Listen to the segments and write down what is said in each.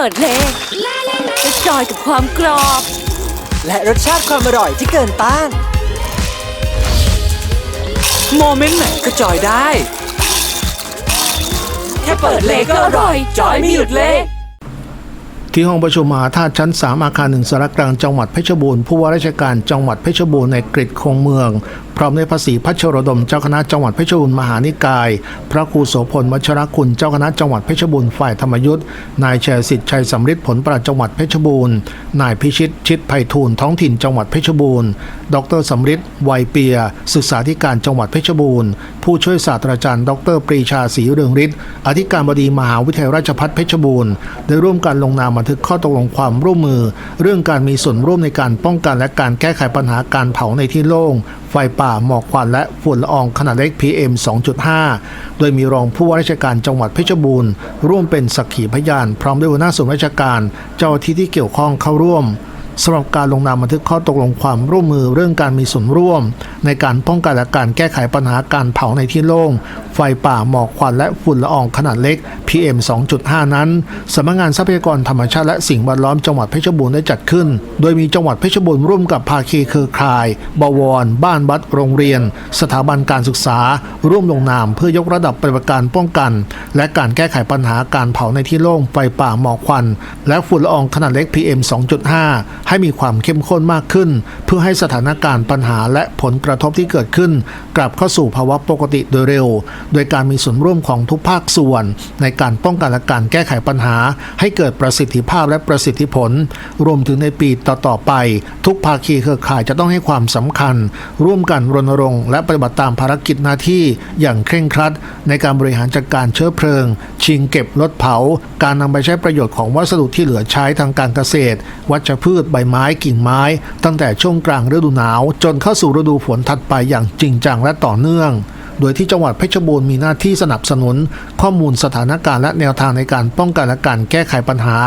ปิดเลยจะจอยกับความกรอบ และรสชาติความอร่อยที่เกินต้าน โมเมนต์ไหนก็จอยได้ แค่เปิดเลยก็อร่อย จอยไม่หยุดเลย ที่ห้องประชุมมหาธาตุชั้น 3 อาคารหนึ่งสารกลางจังหวัดเพชรบูรณ์ผู้ว่าราชการจังหวัดเพชรบูรณ์ในกริดคงเมือง พร้อมด้วยพระศรีพัชรดมเจ้าคณะจังหวัดเพชรบูรณ์มหานิกาย พระครูโสพลวัชรคุณเจ้าคณะจังหวัดเพชรบูรณ์ฝ่ายธรรมยุทธ์นายแชร์สิทธิ์ชัยสำริดผลประจังหวัดเพชรบูรณ์นายพิชิตชิดไพฑูรย์ท้องถิ่นจังหวัดเพชรบูรณ์ ดรสำริดไวยเปีย ศึกษาธิการจังหวัดเพชรบูรณ์ผู้ช่วยศาสตราจารย์ ดรปรีชาศรีเรืองฤทธิ์อธิการบดีมหาวิทยาลัยราชภัฏเพชรบูรณ์ได้ร่วมกันลงนามบันทึกข้อตกลงความร่วมมือ เรื่องการมีส่วนร่วมในการป้องกันและการแก้ไขปัญหาการเผาในที่โล่ง ไฟป่าหมอกควันและฝุ่นละอองขนาดเล็ก PM 2.5 โดยมีรองผู้ว่าราชการจังหวัดเพชรบูรณ์ ร่วมเป็นสักขีพยาน พร้อมด้วยหัวหน้าส่วนราชการ เจ้าหน้าที่ที่เกี่ยวข้องเข้าร่วม สำหรับการลงนามบันทึกข้อตกลงความร่วมมือเรื่องการมีส่วนร่วม ในการป้องกันและการแก้ไขปัญหาการเผาในที่โล่ง ไฟป่าหมอกควันและฝุ่นละอองขนาดเล็ก PM 2.5 นั้นสำนักงานทรัพยากรธรรมชาติและสิ่งแวดล้อมจังหวัดเพชรบูรณ์ได้จัดขึ้น โดยมีจังหวัดเพชรบูรณ์ร่วมกับภาคีเครือข่ายบวร บ้านวัดโรงเรียน สถาบันการศึกษา ร่วมลงนามเพื่อยกระดับปฏิบัติการป้องกัน และการแก้ไขปัญหาการเผาในที่โล่งไฟป่าหมอกควัน และฝุ่นละอองขนาดเล็ก PM 2.5ให้มีความเข้มข้นมากขึ้น เพื่อให้สถานการณ์ปัญหาและผลกระทบที่เกิดขึ้น กลับเข้าสู่ภาวะปกติโดยเร็ว โดยการมีส่วนร่วมของทุกภาคส่วน ในการป้องกันและการแก้ไขปัญหา ให้เกิดประสิทธิภาพและประสิทธิผล รวมถึงในปีต่อๆไป ทุกภาคีเครือข่ายจะต้องให้ความสำคัญ ร่วมกันรณรงค์และปฏิบัติตามภารกิจหน้าที่อย่างเคร่งครัด ในการบริหารจัดการเชื้อเพลิง ชิงเก็บลดเผา การนำไปใช้ประโยชน์ของวัสดุที่เหลือใช้ทางการเกษตร วัชพืชใบไม้กิ่งไม้ ตั้งแต่ช่วงกลางฤดูหนาว จนเข้าสู่ฤดูฝนถัดไปอย่างจริงจังและต่อเนื่อง โดยที่จังหวัดเพชรบูรณ์มีหน้าที่สนับสนุน ข้อมูลสถานการณ์และแนวทางในการป้องกันและการแก้ไขปัญหา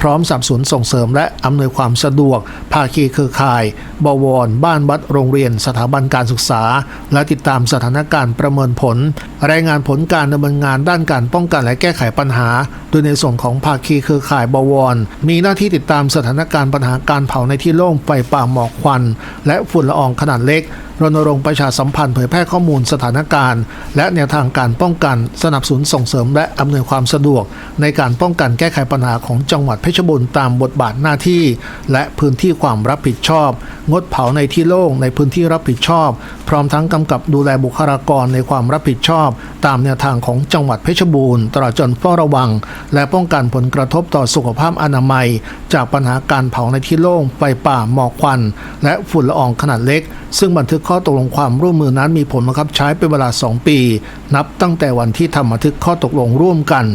พร้อมสนับสนุนส่งเสริมและอำนวยความสะดวก ภาคีเครือข่าย บวร บ้านวัดโรงเรียน สถาบันการศึกษา และติดตามสถานการณ์ประเมินผล รายงานผลการดำเนินงานด้านการป้องกันและแก้ไขปัญหา โดยในส่วนของภาคีเครือข่ายบวร มีหน้าที่ติดตามสถานการณ์ปัญหาการเผาในที่โล่งไฟป่าหมอกควัน และฝุ่นละอองขนาดเล็ก รณรงค์ประชาสัมพันธ์เผยแพร่ข้อมูลสถานการณ์ และแนวทางการป้องกันสนับสนุนส่งเสริมและอำนวยความสะดวก ในการป้องกันแก้ไขปัญหาของจังหวัดเพชรบูรณ์ตามบทบาทหน้าที่ และพื้นที่ความรับผิดชอบ งดเผาในที่โล่งในพื้นที่รับผิดชอบ พร้อมทั้งกำกับดูแลบุคลากรในความรับผิดชอบ ตามแนวทางของจังหวัดเพชรบูรณ์ตลอดจนเฝ้าระวัง และป้องกันผลกระทบต่อสุขภาพอนามัย จากปัญหาการเผาในที่โล่งไฟป่าหมอกควัน และฝุ่นละอองขนาดเล็ก ซึ่งบันทึกข้อตกลงความร่วมมือนั้นมีผลบังคับใช้เป็นเวลา 2 ปี นับตั้งแต่วันที่ทำบันทึกข้อตกลงร่วมกัน